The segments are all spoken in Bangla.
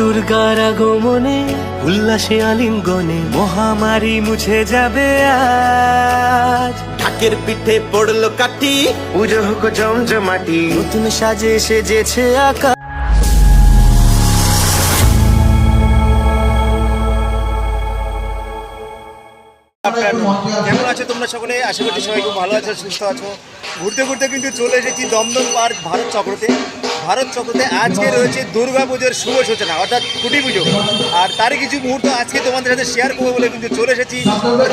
দুর্গার আগমনে উল্লাসে আলিঙ্গনে মহামারী মুছে যাবে আজ। ঢাকের পিঠে পড়ল কাঠি। পুজো হোক জমজমাটি নতুন সাজে সেজেছে আকাশ। কেমন আছো তোমরা সকলে? আশা করছি সবাই খুব ভালো আছো সুস্থ আছো। ঘুরতে ঘুরতে কিন্তু চলে এসেছি দমদম পার্ক ভারত চক্রতে। ভারত চক্রতে আজকে রয়েছে দুর্গা পুজোর শুভ সূচনা, অর্থাৎ খুঁটি পুজো। আর তারই কিছু মুহূর্ত আজকে তোমাদের সাথে শেয়ার করব বলে কিন্তু চলে এসেছি।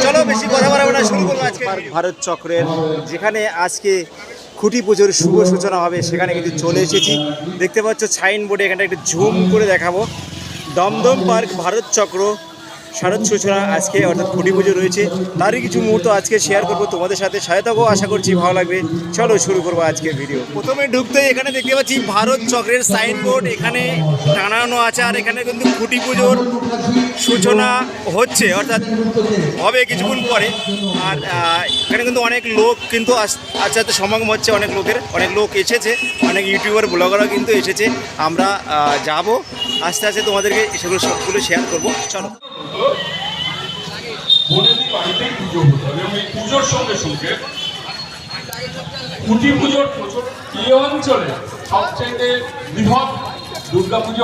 চলো বেশি কথা বলা না, শুরু করব আজকে। ভারত চক্রের যেখানে আজকে খুঁটি পুজোর শুভ সূচনা হবে, সেখানে কিন্তু চলে এসেছি। দেখতে পাচ্ছ সাইনবোর্ডে এখানটা একটু ঝুম করে দেখাবো। দমদম পার্ক ভারত চক্র শারদ সূচনা আজকে, অর্থাৎ খুঁটি পুজো রয়েছে। তারই কিছু মুহূর্ত আজকে শেয়ার করব তোমাদের সাথে। সায়তাকেও আশা করছি ভালো লাগবে। চলো শুরু করব আজকের ভিডিও প্রথমে ঢুকতে এখানে দেখতে পাচ্ছি ভারত চক্রের সাইনবোর্ড এখানে টানানো আছে আর এখানে কিন্তু খুঁটি পুজোর সূচনা হচ্ছে। অর্থাৎ হবে কিছুক্ষণ পরে। আর এখানে কিন্তু অনেক লোক কিন্তু আস্তে আস্তে সমাগম হচ্ছে অনেক লোকের। অনেক লোক এসেছে। অনেক ইউটিউবার ব্লগারও কিন্তু এসেছে। আমরা যাব। আস্তে আস্তে তোমাদেরকে সেগুলো সবগুলো শেয়ার করব। চলো। পুজো হতো এবং এই পুজোর সঙ্গে সঙ্গে কুটি পুজোর এই অঞ্চলে বৃহৎ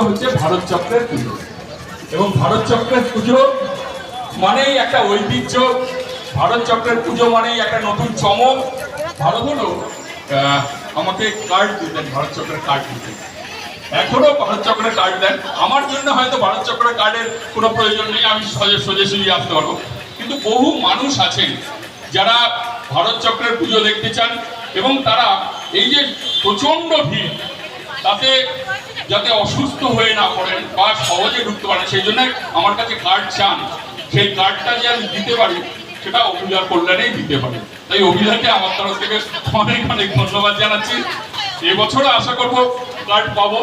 হচ্ছে ভারত চক্রের পুজো। এবং ভারত চক্রের পুজো মানেই একটা ঐতিহ্য, ভারত চক্রের পুজো মানেই একটা নতুন চমক। ভারত হলো আমাকে কার্ড দিতেন ভারত চক্রের কার্ড দিতেন এখনও ভারত চক্রের কার্ড দেন। আমার জন্য হয়তো ভারত চক্রের কার্ডের কোনো প্রয়োজন নেই, আমি সোজা সোজাসুজি আসতে পারব। কিন্তু বহু মানুষ আছেন যারা ভারত চক্রের পুজো দেখতে চান এবং তারা এই যে প্রচণ্ড ভিড়, তাতে যাতে অসুস্থ হয়ে না পড়েন বা সহজে ঢুকতে পারেন, সেই জন্য আমার কাছে কার্ড চান। সেই কার্ডটা যে আমি দিতে পারি, সেটা অভিলার কল্যাণেই দিতে পারি। তাই অভিলাকে আমার তরফ থেকে অনেক অনেক ধন্যবাদ জানাচ্ছি। এবছরও আশা করব কার্ড পাবো।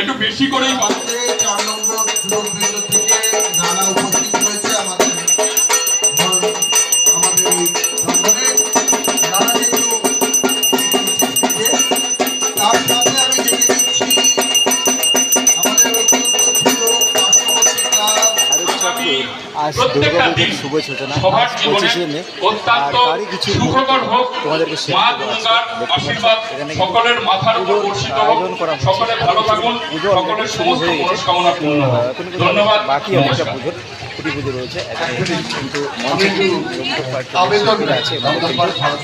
একটু বেশি করেই পাবো। আজ প্রত্যেকটা দুর্গাপুজোর শুভ সূচনা। সবার আজ জীবনে 25শে মে। আর তারই কিছু সুখকর তোমাদেরকে এখানে আয়োজন করা হচ্ছে। সকলে ভালো থাকুন। পুজো সকলের শুরু হয়ে গেছে। বাকি অনেকটা। পুজোর খুঁটি পুজো রয়েছে কিন্তু মঞ্চে আছে।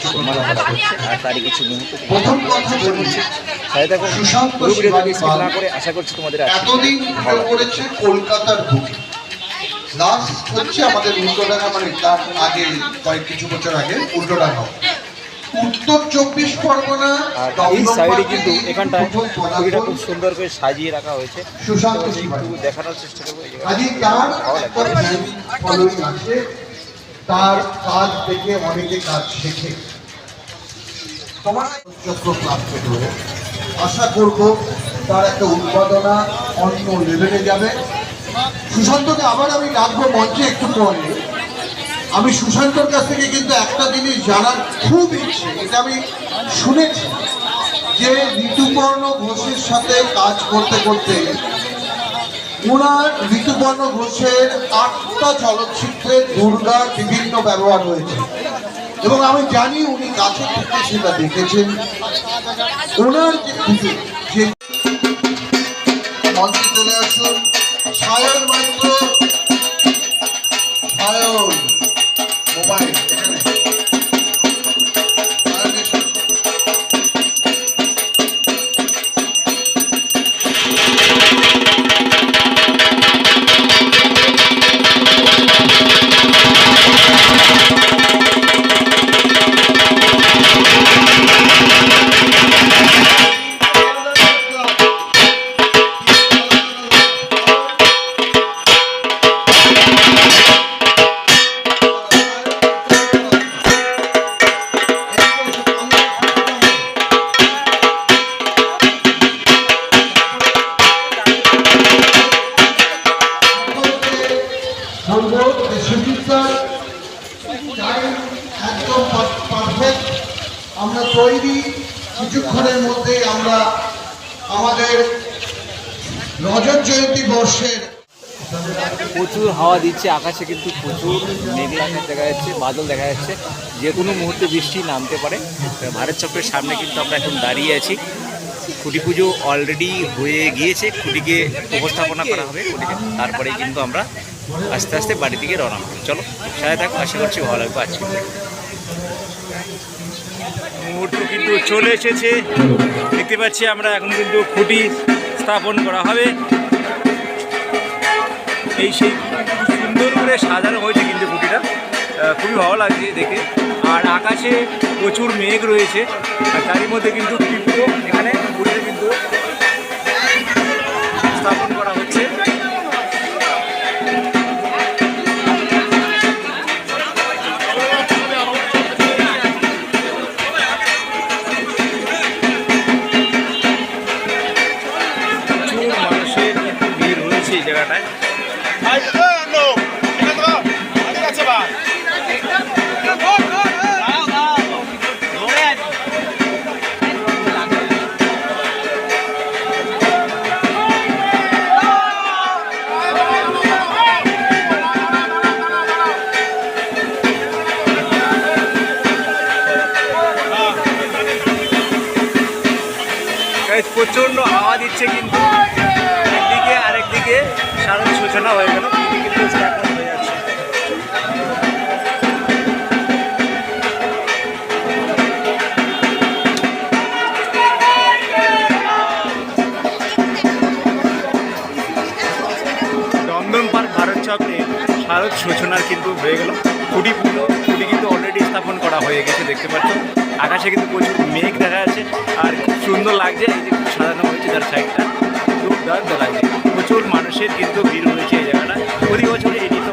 সম্মান করা হচ্ছে আর তারই কিছু মুহূর্ত তাই দেখো সুশান্ত পুরো ভিডিও না করে আশা করছি তোমাদের এতদিন। করেছে কলকাতার বুকে। লাস্ট হচ্ছে আমাদের উল্টোডাঙ্গা মানে তার আগে কয়েক কিছু বছর আগে উল্টোডাঙ্গা উত্তর চব্বিশ পরগনা এই সাইডে কিন্তু এখানটায় পদার্পণ খুব সুন্দর করে সাজিয়ে রাখা হয়েছে। সুশান্ত দেখানোর চেষ্টা করব। আছে। তার কাজ দেখে অনেকে কাজ শেখে। তোমার চক্র ক্লাব থেকে আশা করব তার একটা উৎপাদনা অন্য লেভেলে যাবে। সুশান্তকে আবার আমি ডাকবো মঞ্চে একটু পরে। আমি সুশান্তর কাছ থেকে কিন্তু একটা জিনিস জানার খুব ইচ্ছে, এটা আমি শুনেছি যে ঋতুপর্ণ ঘোষের সাথে কাজ করতে করতে ওনার ঋতুপর্ণ ঘোষের আটটা চলচ্চিত্রে দুর্গার বিভিন্ন ব্যবহার হয়েছে। এবং আমি জানি উনি কাছে থেকে সেটা দেখেছেন। ওনার যে যে মঞ্চে চলে আসুন। সায়ন মাত্র সায়ন মোবাইল আমরা তৈরি কিছুক্ষণের মধ্যেই আমরা আমাদের রজত জয়ন্তী বর্ষের প্রচুর হাওয়া দিচ্ছে, আকাশে কিন্তু প্রচুর মেঘলা দেখা যাচ্ছে, বাদল দেখা যাচ্ছে। যে কোনো মুহূর্তে বৃষ্টি নামতে পারে। ভারত চক্রের সামনে কিন্তু আমরা এখন দাঁড়িয়ে আছি। খুঁটি পুজো অলরেডি হয়ে গিয়েছে, খুঁটিকে উপস্থাপনা করা হবে খুঁটিকে তারপরেই কিন্তু আমরা আস্তে আস্তে বাড়ি দিকে রওনা হবে। চলো, সাথে থাকো, আশা করছি ভালো লাগবে আজকে। মুহূর্ত কিন্তু চলে এসেছে। দেখতে পাচ্ছি আমরা এখন কিন্তু খুঁটি স্থাপন করা হবে। এই সেই সুন্দর করে সাজানো হয়েছে কিন্তু খুঁটিটা। খুবই ভালো লাগছে দেখে। আর আকাশে প্রচুর মেঘ রয়েছে। আর তারই মধ্যে কিন্তু তীব্র এখানে খুঁটিটা কিন্তু স্থাপন করা হচ্ছে। জায়গাটায়। প্রচণ্ড হাওয়া দিচ্ছে কিন্তু। একদিকে আরেকদিকে সারা সূচনা হয়ে গেল। কিন্তু সূচনার কিন্তু হয়ে গেল। খুঁটি পুজো খুঁটি কিন্তু অলরেডি স্থাপন করা হয়ে গেছে, দেখতে পাচ্ছ। আকাশে কিন্তু প্রচুর মেঘ দেখা যাচ্ছে, আর খুব সুন্দর লাগছে এই যে সাজানো হয়েছে তার সাইডটা দুর্দান্ত লাগছে। প্রচুর মানুষের কিন্তু ভিড় হয়েছে এই জায়গাটা প্রতি বছর তো